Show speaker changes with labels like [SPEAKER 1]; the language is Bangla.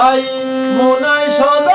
[SPEAKER 1] ভাই মনায় সদা।